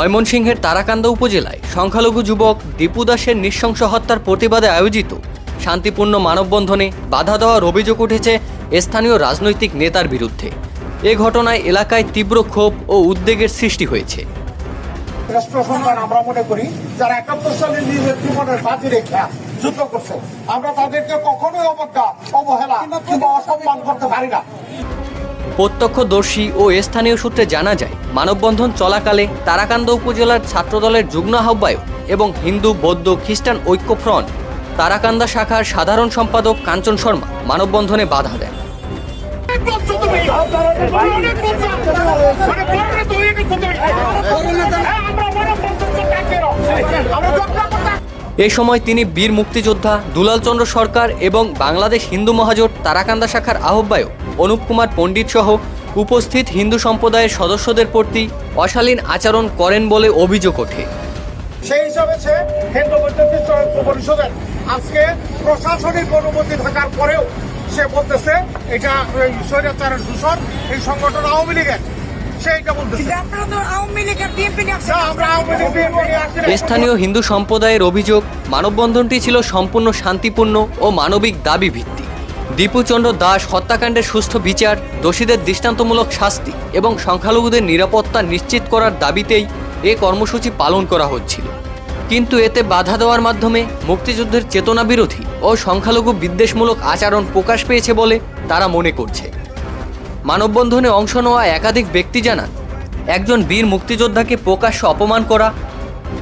ময়মনসিংহের তারাকান্দা উপজেলায় সংখ্যালঘু যুবক দীপু দাসের নৃশংস হত্যার প্রতিবাদে আয়োজিত শান্তিপূর্ণ মানববন্ধনে বাধা দেওয়ার অভিযোগ উঠেছে স্থানীয় রাজনৈতিক নেতার বিরুদ্ধে। এ ঘটনায় এলাকায় তীব্র ক্ষোভ ও উদ্বেগের সৃষ্টি হয়েছে। আমরা মনে করি যারা একাত্তর সালে নিজের জীবনের বাজি রেখে যুদ্ধ করছে, আমরা তাদেরকে কখনোই অবজ্ঞা, অবহেলা কিংবা অসম্মান করতে পারি না। প্রত্যক্ষদর্শী ও স্থানীয় সূত্রে জানা যায়, মানববন্ধন চলাকালে তারাকান্দা উপজেলার ছাত্রদলের যুগ্ম আহ্বায়ক এবং হিন্দু, বৌদ্ধ, খ্রিস্টান ঐক্য ফ্রন্ট, তারাকান্দা শাখার সাধারণ সম্পাদক কাঞ্চন শর্মা মানববন্ধনে বাধা দেন। আমরা এ সময় তিনি বীর মুক্তিযোদ্ধা দুলালচন্দ্র সরকার এবং বাংলাদেশ হিন্দু মহাজোট তারাকান্দা শাখার আহ্বায়ক অনুপ কুমার পণ্ডিত সহ উপস্থিত হিন্দু সম্প্রদায়ের সদস্যদের প্রতি অশালীন আচরণ করেন বলে অভিযোগ ওঠে। সেই হিসাবে সে হিন্দু পরিষদের আজকে প্রশাসনিক অনুমতি থাকার পরেও সে বলতেছে, এটা স্বৈরাচারের দূষণ, এই সংগঠন আওয়ামী লীগের। স্থানীয় হিন্দু সম্প্রদায়ের অভিযোগ মানববন্ধনটি ছিল সম্পূর্ণ শান্তিপূর্ণ ও মানবিক দাবি ভিত্তিক দীপুচন্দ্র দাস হত্যাকাণ্ডের সুস্থ বিচার দোষীদের দৃষ্টান্তমূলক শাস্তি এবং সংখ্যালঘুদের নিরাপত্তা নিশ্চিত করার দাবিতেই এ কর্মসূচি পালন করা হচ্ছিল। কিন্তু এতে বাধা দেওয়ার মাধ্যমে মুক্তিযুদ্ধের চেতনা বিরোধী ও সংখ্যালঘু বিদ্বেষমূলক আচরণ প্রকাশ পেয়েছে বলে তারা মনে করছে। মানববন্ধনে অংশ নেওয়া একাধিক ব্যক্তি জানান, একজন বীর মুক্তিযোদ্ধাকে প্রকাশ্য অপমান করা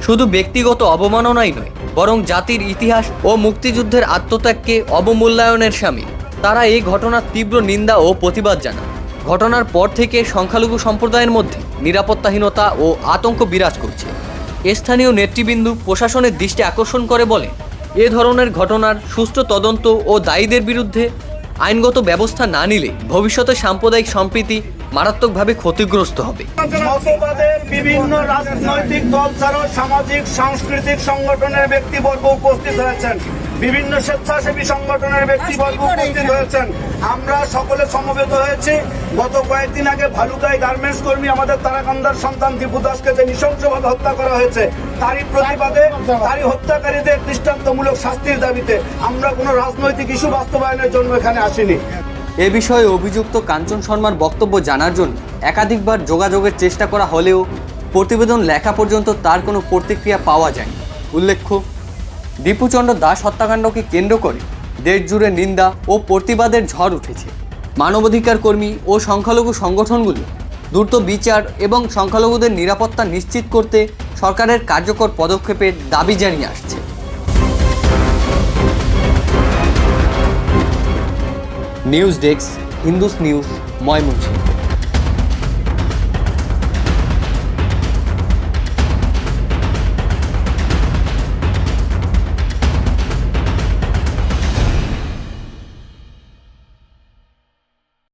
শুধু ব্যক্তিগত অবমাননাই নয়, বরং জাতির ইতিহাস ও মুক্তিযুদ্ধের আত্মত্যাগকে অবমূল্যায়নের স্বামী তারা এই ঘটনার তীব্র নিন্দা ও প্রতিবাদ জানান। ঘটনার পর থেকে সংখ্যালঘু সম্প্রদায়ের মধ্যে নিরাপত্তাহীনতা ও আতঙ্ক বিরাজ করছে। স্থানীয় নেতৃবৃন্দু প্রশাসনের দৃষ্টি আকর্ষণ করে বলে এ ধরনের ঘটনার সুষ্ঠু তদন্ত ও দায়ীদের বিরুদ্ধে আইনগত ব্যবস্থা না নিলে ভবিষ্যতে সাম্প্রদায়িক সম্প্রীতি মারাত্মকভাবে ক্ষতিগ্রস্ত হবে। বিভিন্ন রাজনৈতিক দল ছাড়াও সামাজিক সাংস্কৃতিক সংগঠনের ব্যক্তিবর্গ উপস্থিত হয়েছেন বিভিন্ন স্বেচ্ছাসেবী সংগঠনের ব্যক্তিবর্গ উপস্থিত হয়েছেন আমরা সকলে সমবেত হয়েছি। গত কয়েকদিন আগে ভালুকাই গার্মেন্টস কর্মী আমাদের তারাকান্দার সন্তান দীপু দাসকে যে নৃশংসভাবে হত্যা করা হয়েছে তারই প্রতিবাদে তারই হত্যাকারীদের দৃষ্টান্তমূলক শাস্তির দাবিতে আমরা কোনো রাজনৈতিক ইস্যু বাস্তবায়নের জন্য এখানে আসিনি। এ বিষয়ে অভিযুক্ত কাঞ্চন শর্মার বক্তব্য জানার জন্য একাধিকবার যোগাযোগের চেষ্টা করা হলেও প্রতিবেদন লেখা পর্যন্ত তার কোনো প্রতিক্রিয়া পাওয়া যায়নি। উল্লেখ্য, দীপুচন্দ্র দাস হত্যাকাণ্ডকে কেন্দ্র করে দেশ জুড়ে নিন্দা ও প্রতিবাদের ঝড় উঠেছে। মানবাধিকার কর্মী ও সংখ্যালঘু সংগঠনগুলো দ্রুত বিচার এবং সংখ্যালঘুদের নিরাপত্তা নিশ্চিত করতে সরকারের কার্যকর পদক্ষেপের দাবি জানিয়ে আসছে। নিউজ ডেস্ক হিন্দুস নিউজ ময়মনসিংহ